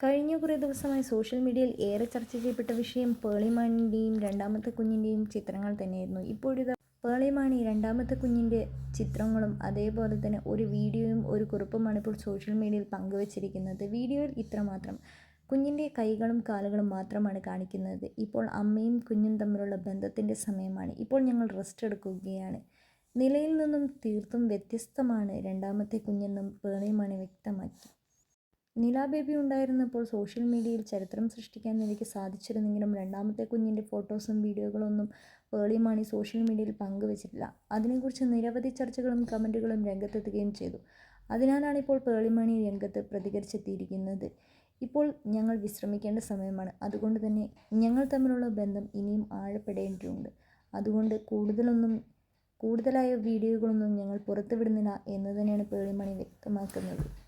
കഴിഞ്ഞ കുറേ ദിവസമായി സോഷ്യൽ മീഡിയയിൽ ഏറെ ചർച്ച ചെയ്യപ്പെട്ട വിഷയം പേളിമാണിന്റെയും രണ്ടാമത്തെ കുഞ്ഞിന്റെയും ചിത്രങ്ങൾ തന്നെയായിരുന്നു. ഇപ്പോഴിത് പേളിമാണി രണ്ടാമത്തെ കുഞ്ഞിന്റെ ചിത്രങ്ങളും അതേപോലെ തന്നെ ഒരു വീഡിയോയും ഒരു കുറിപ്പുമാണ് ഇപ്പോൾ സോഷ്യൽ മീഡിയയിൽ പങ്കുവച്ചിരിക്കുന്നത്. വീഡിയോയിൽ ഇത്ര മാത്രം കുഞ്ഞിന്റെ കൈകളും കാലുകളും മാത്രമാണ് കാണിക്കുന്നത്. ഇപ്പോൾ അമ്മയും കുഞ്ഞും തമ്മിലുള്ള ബന്ധത്തിന്റെ സമയമാണ്. ഇപ്പോൾ ഞങ്ങൾ റെസ്റ്റ് എടുക്കുകയാണ്. നിലയിൽ നിന്നും തീർത്തും വ്യത്യസ്തമാണ് രണ്ടാമത്തെ കുഞ്ഞെന്നും പേളിമാണി വ്യക്തമാക്കി. നില ബേബി ഉണ്ടായിരുന്നപ്പോൾ സോഷ്യൽ മീഡിയയിൽ ചരിത്രം സൃഷ്ടിക്കാൻ എനിക്ക് സാധിച്ചിരുന്നെങ്കിലും രണ്ടാമത്തെ കുഞ്ഞിന്റെ ഫോട്ടോസും വീഡിയോകളൊന്നും പേളിമാണി സോഷ്യൽ മീഡിയയിൽ പങ്കുവച്ചിട്ടില്ല. അതിനെക്കുറിച്ച് നിരവധി ചർച്ചകളും കമന്റുകളും രംഗത്തെത്തുകയും ചെയ്തു. അതിനാലാണ് ഇപ്പോൾ പേളിമണി രംഗത്ത് പ്രതികരിച്ചെത്തിയിരിക്കുന്നത്. ഇപ്പോൾ ഞങ്ങൾ വിശ്രമിക്കേണ്ട സമയമാണ്. അതുകൊണ്ട് തന്നെ ഞങ്ങൾ തമ്മിലുള്ള ബന്ധം ഇനിയും ആഴപ്പെടേണ്ടതുണ്ട്. അതുകൊണ്ട് കൂടുതലൊന്നും കൂടുതലായ വീഡിയോകളൊന്നും ഞങ്ങൾ പുറത്തുവിടുന്നില്ല എന്ന് തന്നെയാണ് പേളിമണി വ്യക്തമാക്കുന്നത്.